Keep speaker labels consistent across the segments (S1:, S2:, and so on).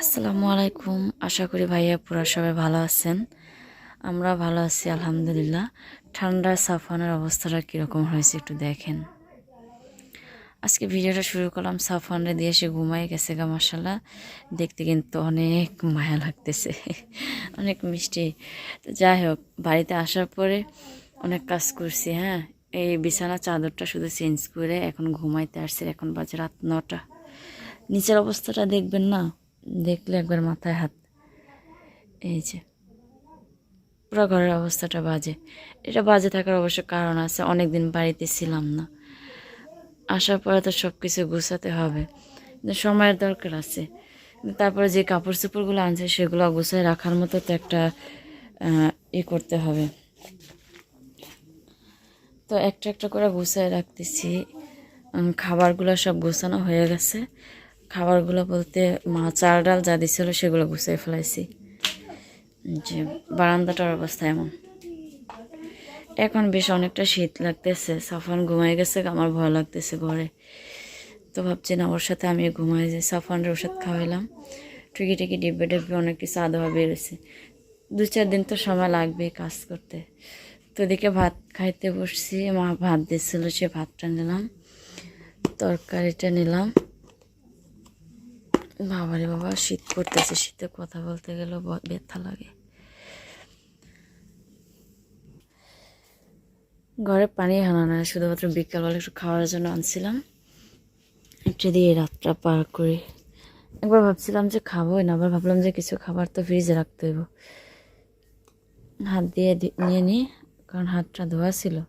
S1: আসসালামু আলাইকুম। আশা করি ভাইয়া পুরা সবাই ভালো আছেন। আমরা ভালো আছি, আলহামদুলিল্লাহ। ঠান্ডার সাফানের অবস্থাটা কীরকম হয়েছে একটু দেখেন। আজকে ভিডিওটা শুরু করলাম সাফানরে দিয়ে, সে ঘুমাই গেছে গা মশালা দেখতে কিন্তু অনেক মায়া লাগতেছে, অনেক মিষ্টি। তো যাই হোক, বাড়িতে আসার পরে অনেক কাজ করছি হ্যাঁ। এই বিছানা চাদরটা শুধু চেঞ্জ করে এখন ঘুমাইতে আসছে এখন বাজে রাত নটা। নিচের অবস্থাটা দেখবেন না দেখলে একবার মাথায় হাত, এই যে, পুরো ঘরের অবস্থাটা বাজে। এটা বাজে থাকার অবশ্য কারণ আছে অনেক দিন বাড়িতে ছিলাম না। আসার পরে তো সব কিছু গুছাতে হবে। সময়ের দরকার আছে। তারপরে যে কাপড় চোপড়গুলো আনছে, সেগুলো গুছায় রাখার মতো তো একটা ই করতে হবে। তো একটা একটা করে গুছায় রাখতেছি। খাবারগুলো সব গোছানো হয়ে গেছে। খাবারগুলো বলতে মা চাল ডাল যা দিছিল সেগুলো গুছিয়ে ফেলাইছি। যে বারান্দাটার অবস্থা এমন। এখন বেশ অনেকটা শীত লাগতেছে সাফান ঘুমাই গেছে, আমার ভয় লাগতেছে ঘরে। তো ভাবছি না, ওর সাথে আমি ঘুমাই যে সাফানের ওষুধ খাওয়াইলাম। টুকি টুকি, ডিব্বে ডিব্বে অনেক কিছু আদোয়া বেরোছে দু চার দিন তো সময় লাগবে কাজ করতে। তো এদিকে ভাত খাইতে বসছি। মা ভাত দিচ্ছিল সে ভাতটা নিলাম, তরকারিটা নিলাম। বাবারে বাবা, শীত করতেছে শীতে কথা বলতে গেলেও ব্যথা লাগে। ঘরে পানি হানা না শুধুমাত্র বিকালবেলা একটু খাওয়ার জন্য আনছিলাম। একটু দিয়ে রাতটা পার করি। একবার ভাবছিলাম যে খাবোই না, আবার ভাবলাম যে কিছু খাবার তো ফ্রিজে রাখতে হইব। হাত দিয়ে নিয়ে নিই কারণ হাতটা ধোয়া ছিল।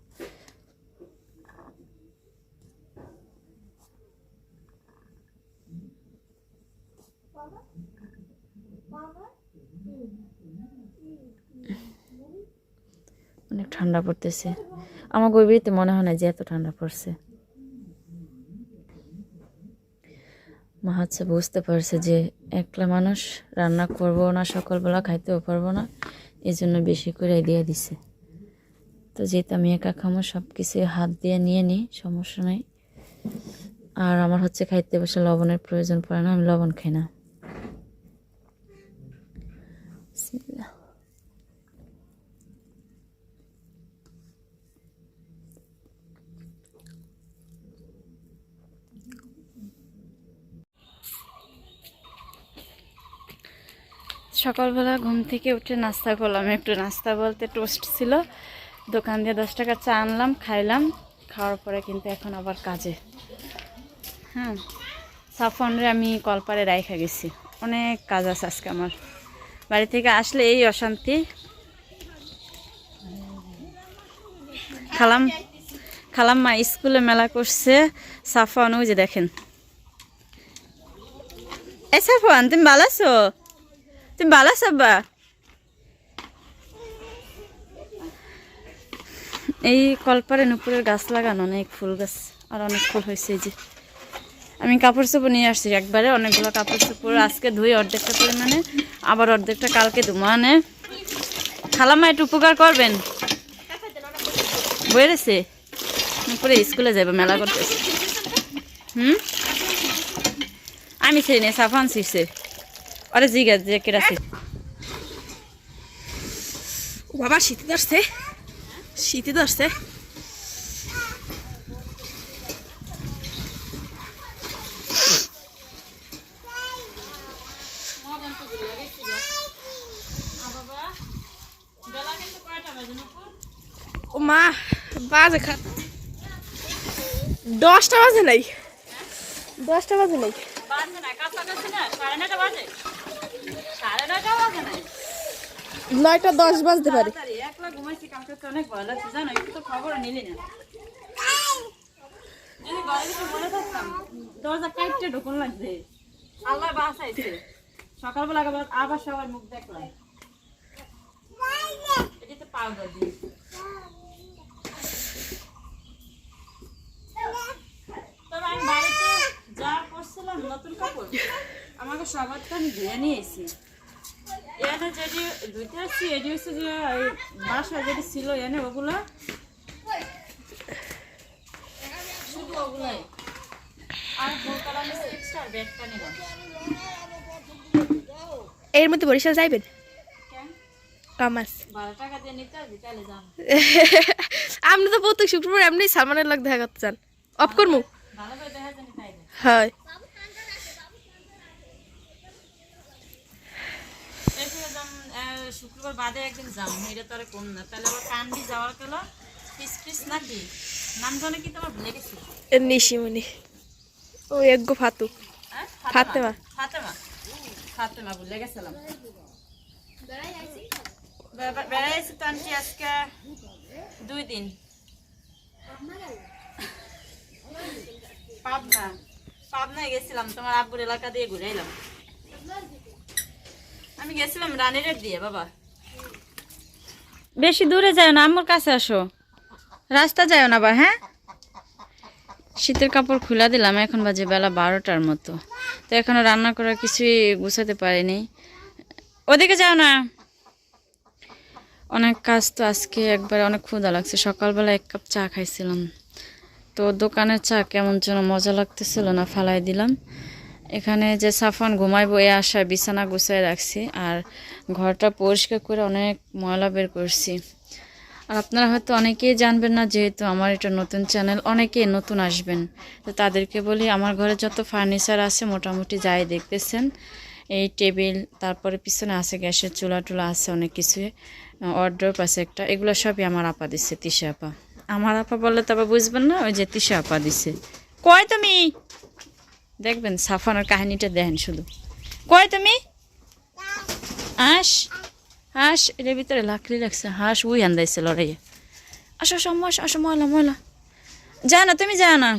S1: অনেক ঠান্ডা পড়তেছে। আমার গভীরতে মনে হয় না যে এত ঠান্ডা পড়ছে। মা হচ্ছে বুঝতে পারছে যে একলা মানুষ রান্না করব না, সকালবেলা খাইতেও পারব না এই জন্য বেশি করে দিয়ে দিছে। তো যেহেতু আমি একা খামো সব কিছু হাত দিয়ে নিয়ে নিই, সমস্যা নেই। আর আমার হচ্ছে খাইতে বসে লবণের প্রয়োজন পড়ে না, আমি লবণ খাই না। সকালবেলা ঘুম থেকে উঠে নাস্তা করলাম। একটু নাস্তা বলতে টোস্ট ছিল। দোকান দিয়ে দশ টাকা চা আনলাম, খাইলাম। খাওয়ার পরে কিন্তু এখন আবার কাজে। হ্যাঁ সাফনরে আমি কলপারে রাইখা গেছি। অনেক কাজ আছে আজকে আমার। বাড়ি থেকে আসলে এই অশান্তি। খালাম খালাম মা স্কুলে মেলা করছে। সাফন ওই যে দেখেন। এ সাফন তুমি ভালো আছো? তুমি আছো আব্বা এই কলপারে নুপুরের গাছ লাগানো, অনেক ফুল গাছ, আর অনেক ফুল হয়েছে যে। আমি কাপড় চোপড় নিয়ে আসছি, একবারে অনেকগুলো কাপড় চোপড় আজকে ধুই অর্ধেকটা পরিমাণে আবার অর্ধেকটা কালকে ধুমানে খালামা একটু উপকার করবেন? বইরেছে নুপুরে স্কুলে যাবে মেলা করতেছে হুম? আমি সেই নে সাফান শিখছে আরে জিগা যে কেটা শিখ
S2: ও বাবা শীতে ধরছে শীতে ধরছে মা বাজে খা দশটা বাজে নাই। দশটা বাজে নাই। দশ বাজতে পারে
S1: একলা ঘুমাইছি কালকে তো অনেক ভয় লাগছে জানো একটু তো খবর নিলি না যদি ঘরে কিছু বলে থাকতাম দরজা কাইটে ঢুকুন লাগছে। আল্লাহ বাসাইছে সকালবেলা আবার সবার মুখ দেখলাম। পাউডার দিয়ে। তবে আমি বাড়িতে যা করছিলাম, নতুন কাপড়, আমাকে সবার তো আমি ধুয়ে নিয়ে এসেছি। এনে যেটি ধুইতে আসছি এটি হচ্ছে যে যেটি ছিল এনে ওগুলো শুধু ওগুলাই। আর ভোকাল আমি এক্সট্রা ব্যাগটা নিলাম
S2: এর মধ্যে বরিশাল যাইবেন? কামাস আপনি তো প্রত্যেক শুক্রবার এমনি সালমানের লাগ দেখা করতে চান অফ করব। হয়।
S1: শুক্রবার বাদে একদিন যাম এটা তো আর কম না। তাহলে আবার কান্দি যাওয়ার গেল পিস পিস নাকি? নাম জানে কি তোমার ভুলে গেছি?
S2: নিশিমণি ও এগ্গো ফাতু? ফাতেমা।
S1: ফাতেমা। ফাতেমা? ভুলে গেছিলাম। বেড়াইছি তো আনছি আজকে দুই দিন। পাবনা। পাবনায় গেছিলাম তোমার আব্বুর এলাকা দিয়ে ঘুরে এলাম। আমি গেছিলাম দিয়ে, বাবা। বেশি দূরে যায় না আমার কাছে আসো। রাস্তা যায় না বা হ্যাঁ? শীতের কাপড় খুলে দিলাম, এখন বাজে বেলা বারোটার মতো। তো এখনও রান্না করার কিছুই গুছাতে পারিনি। ওদিকে যাও না। অনেক কাজ তো আজকে, একবারে অনেক ক্ষুধা লাগছে। সকালবেলা এক কাপ চা খাইছিলাম। তো দোকানের চা কেমন যেন মজা লাগতেছিল না, ফালাই দিলাম। এখানে যে সাফান ঘুমাইবো এ আশায় বিছানা গুছাই রাখছি আর ঘরটা পরিষ্কার করে অনেক ময়লা বের করছি। আর আপনারা হয়তো অনেকেই জানবেন না যেহেতু আমার এটা নতুন চ্যানেল, অনেকেই নতুন আসবেন। তো তাদেরকে বলি, আমার ঘরে যত ফার্নিচার আছে মোটামুটি যাই দেখতেছেন, এই টেবিল, তারপরে পিছনে আছে গ্যাসের চুলা টুলা আছে অনেক কিছু অর্ডার আছে একটা, এগুলো সবই আমার আপা দিচ্ছে তিশা আপা। আমার আপা বললে তবে বুঝবেন না, ওই যে তিশা আপা দিছে। কয় তুমি? দেখবেন সাফানোর কাহিনীটা দেখেন শুধু। কয় তুমি? আস হাঁস এর ভিতরে লাকড়ি লাগছে। হাঁস উই আন্দাইছে লড়াইয়ে। আসো আসো আসো, ময়লা ময়লা। যা না, তুমি যা না।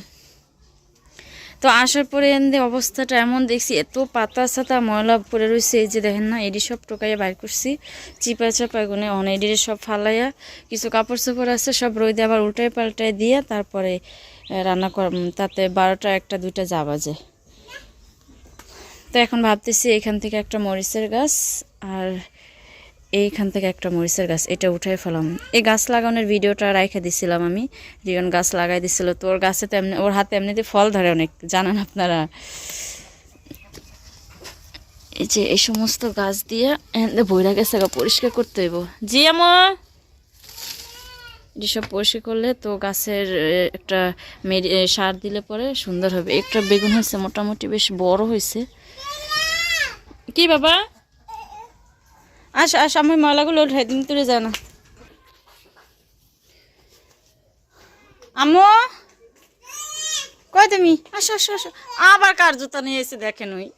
S1: তো আসার পরে এনে অবস্থাটা এমন দেখছি, এত পাতা সাতা ময়লা পড়ে রয়েছে এই যে দেখেন না, এডি সব টোকাইয়া বাইর করছি। চিপা চাপা গুনে অন এডি সব ফালাইয়া, কিছু কাপড় চোপড় আছে, সব রোদে আবার উল্টাই পাল্টাই দিয়ে, তারপরে রান্না কর তাতে বারোটা একটা, দুইটা যা বাজে। তো এখন ভাবতেছি এখান থেকে একটা মরিচের গাছ আর এইখান থেকে একটা মরিচের গাছ, এটা উঠাই ফেলাম। এই গাছ লাগানোর ভিডিওটা রাইখে দিছিলাম আমি, রিয়ন গাছ লাগাই দিছিল। তো ওর গাছে তো এমনি, ওর হাতে এমনিতে ফল ধরে অনেক, জানান আপনারা। এই যে এই সমস্ত গাছ দিয়ে বইরা গেছে পরিষ্কার করতে হইব। জি আমা যেসব পরিষ্কার করলে তো গাছের একটা সার দিলে পরে সুন্দর হবে। একটা বেগুন হয়েছে, মোটামুটি বেশ বড় হয়েছে। কি বাবা? আস আস আমি ময়লাগুলো উঠাই দিন, তুলে যায় না। আম্মু? কয় তুমি? আসো আসো আসো। আবার কার জুতা নিয়ে এসে দেখেন ওই।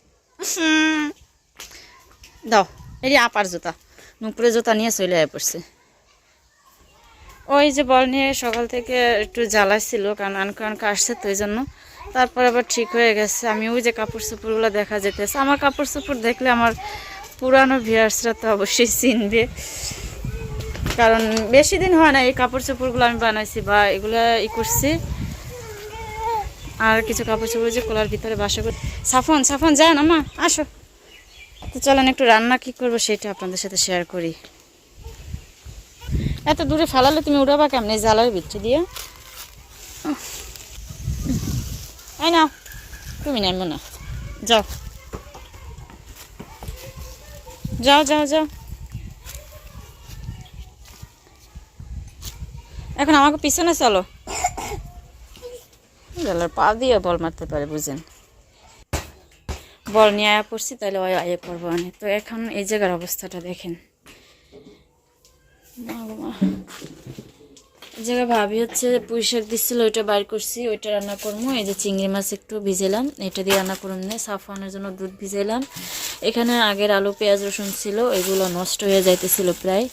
S1: দাও, এই আপার জুতা। নুপুরে জুতা নিয়ে চলে পড়ছে। ওই যে বল নিয়ে সকাল থেকে একটু জ্বালাইছিল, কারণ আনকো আনকো আসছে তো জন্য তারপর আবার ঠিক হয়ে গেছে। আমি ওই যে কাপড় চোপড়গুলো দেখা যেতেছে আমার কাপড় চোপড় দেখলে আমার পুরানো ভিয়ার্সরা তো অবশ্যই চিনবে কারণ বেশি দিন হয় না এই কাপড় চোপড়গুলো আমি বানাইছি বা এগুলো ই করছি। আর কিছু কাপড় চোপড় যে কোলার ভিতরে বাসা করে সাফন সাফন যায় না মা আসো। তো চলেন একটু রান্না কি করব সেটা আপনাদের সাথে শেয়ার করি। এত দূরে ফেলালে তুমি উড়াবা কেমন? এই জ্বালার ভিতরে দিয়ে। আই নাও, তুমি নাইমো না। যাও। যাও যাও যাও। এখন আমাকে পিছনে চলো। জলের পা দিয়ে বল মারতে পারে, বুঝেন। বল নিয়ে আয়া পড়ছি, তাহলে ওই আয়ে পড়ব অনেক তো এখন এই জায়গার অবস্থাটা দেখেন। এই জায়গায় ভাবি হচ্ছে পুঁই শাক দিচ্ছিল, ওইটা বাইর করছি, ওইটা রান্না করব এই যে চিংড়ি মাছ একটু ভিজেলাম, এটা দিয়ে রান্না করুন না। সাফানোর জন্য দুধ ভিজাইলাম এখানে আগের আলু, পেঁয়াজ, রসুন ছিল, এগুলো নষ্ট হয়ে যাইতেছিল প্রায়।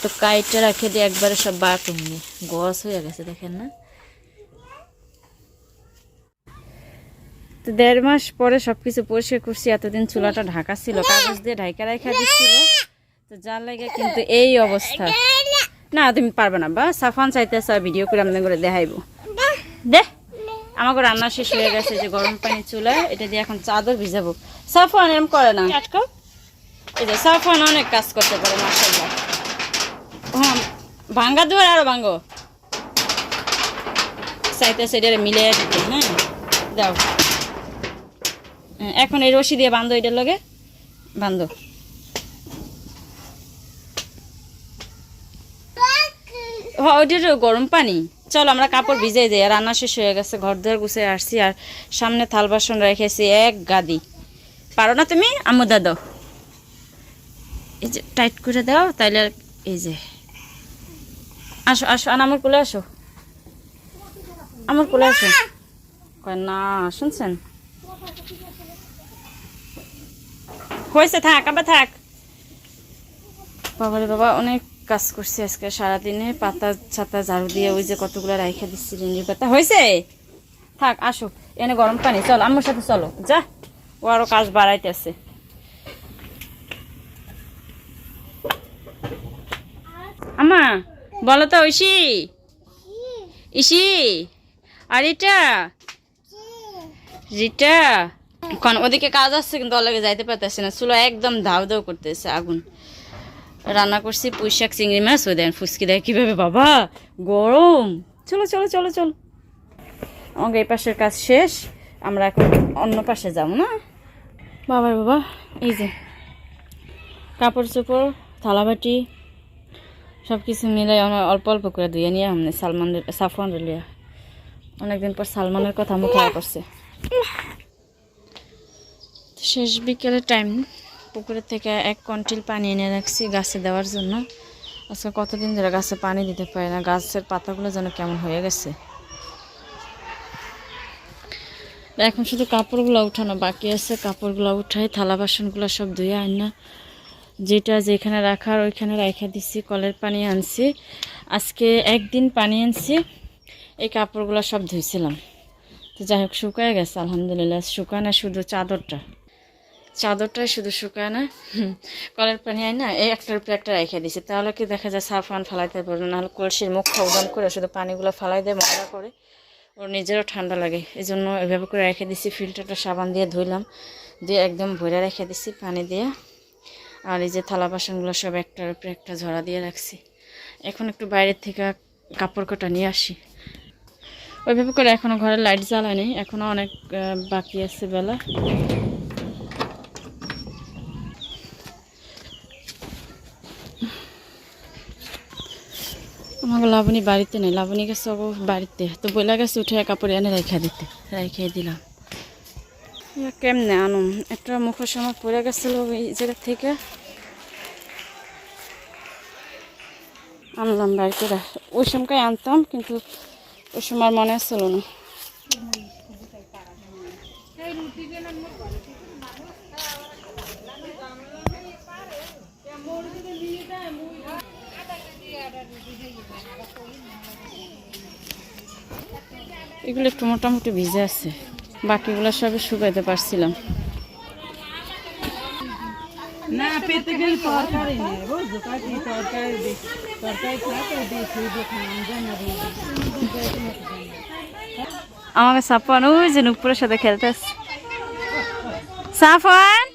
S1: তো কাইটটা রাখে দিয়ে একবারে সব বাটুন নিয়ে গস হয়ে গেছে, দেখেন না। তো দেড় মাস পরে সবকিছু পরিষ্কার করছি, এতদিন চুলাটা ঢাকা ছিল, কাগজ দিয়ে ঢাকা রাখা দিচ্ছিল। তো যার লাগে কিন্তু এই অবস্থা। না, তুমি পারবে না, বা সাফান চাইতেছে ভিডিও করে আপনাদের করে দেখাইবো। দে আমাকে রান্না শেষ হয়ে গেছে যে গরম পানি চুলায়, এটা দিয়ে এখন চাদর ভিজাবো। সাফান এরম করে না। আটকাও এই যে সাফান অনেক কাজ করতে পারে মাসাল্লাহ হ্যাঁ ভাঙ্গা দুয়ার আরও ভাঙ্গো। চাইতেছে এটা মিলিয়ে দিতে হ্যাঁ? দাও। এখন এই রশি দিয়ে বান্ধো এটার লগে। বান্ধো ওইটার গরম পানি। চলো, আমরা কাপড় ভিজে যাই আর রান্না শেষ হয়ে গেছে, ঘর ধরে গুছে আসছি, আর সামনে থাল বাসন রেখেছি এক গাদি। পারো না তুমি? আম্মু দাদো এই যে, টাইট করে দাও, তাইলে এই যে। আসো আসো আর আমার কোলে আসো। আমার কোলে আসো। না, শুনছেন? হয়েছে, থাক, আবার থাক। বাবারে বাবা, অনেক কাজ করছি আজকে সারাদিনে, পাতা ছাতা ঝাড়ু দিয়ে ওই যে কতগুলো রাইখা দিচ্ছি রিঞ্জির পাতা। হয়েছে? থাক, আসো। এনে গরম পানি, চলো আমার সাথে চলো। যা, ও আরও কাজ বাড়াইতেছে। আমা বলো তো, ঐশি। ইসি আর এটা রিটা। কোন ওদিকে কাজ আসছে কিন্তু অলগে যাইতে পারতেছে না। চুলো একদম ধাও ধাও করতেছে আগুন। রান্না করছি পুঁই শাক চিংড়ি মাছ। ওই দেন ফুসকি দেয় কীভাবে বাবা! গরম! চলো চলো চলো চলো। আমাকে এই পাশের কাজ শেষ। আমরা এখন অন্য পাশে যাব না? বাবার বাবা এই যে কাপড় চোপড় থালাবাটি সব কিছু মিলে আমরা অল্প অল্প করে ধুয়ে নিয়ে আমনে সালমানের সাফওয়ান লিয়া অনেকদিন পর সালমানের কথা মুখ করছে শেষ বিকেলের টাইম পুকুরের থেকে এক কন্টিল পানি এনে রাখছি গাছে দেওয়ার জন্য। আজকে কতদিন ধরে গাছে পানি দিতে পারি না, গাছের পাতাগুলো যেন কেমন হয়ে গেছে। এখন শুধু কাপড়গুলো উঠানো বাকি আছে, কাপড়গুলো উঠাই, থালা বাসনগুলো সব ধুয়ে আন না যেটা যেখানে রাখার ওইখানে রাখা দিছি, কলের পানি আনছি। আজকে একদিন পানি আনছি, এই কাপড়গুলো সব ধুইছিলাম। তো যাই হোক, শুকায় গেছে, আলহামদুলিল্লাহ শুকানো শুধু চাদরটা। চাদরটাই শুধু শুকায় না কলের পানি আয় না এই একটার উপরে একটা রেখে দিছি। তাহলে কি দেখা যায় সাফান ফালাইতে পারবে, নাহলে কলসির মুখ উদম করে শুধু পানিগুলো ফালাই দেয় মজা করে ওর নিজেরও ঠান্ডা লাগে। এই জন্য এভাবে করে রেখে দিছি, ফিল্টারটা সাবান দিয়ে ধুইলাম, দিয়ে একদম ভরে রেখে দিছি পানি দিয়ে। আর এই যে থালা বাসনগুলো সব একটার উপরে একটা ঝরা দিয়ে রাখছি। এখন একটু বাইরের থেকে কাপড় কটা নিয়ে আসি। ওইভাবে করে এখনও ঘরে লাইট জ্বালায়নি এখনও অনেক বাকি আছে বেলা আমাকে লাবণী বাড়িতে নেই। লাবণী গেছে ও বাড়িতে। তো বইলা গেছে উঠে কাপড় এনে রেখা দিতে। রেখে দিলাম। কেমনে আনুম একটা মুখোশ আমার পড়ে গেছিল ওই জায়গা থেকে। আনলাম বাড়িতে। ওই সময়কায় আনতাম, কিন্তু ওই সময় মনে ছিল না। এগুলো একটু মোটামুটি ভিজে আছে। বাকিগুলো সবই শুকাইতে পারছিলাম।
S3: না পেতে গেলে তরকারি নেই। বুঝছ? কাকি তরকারি তরকারি খাতে দি সেই দেখান জানা
S1: আমাকে সাফওয়ান ওই যে নুপুরের সাথে খেলতেছে। সাফওয়ান?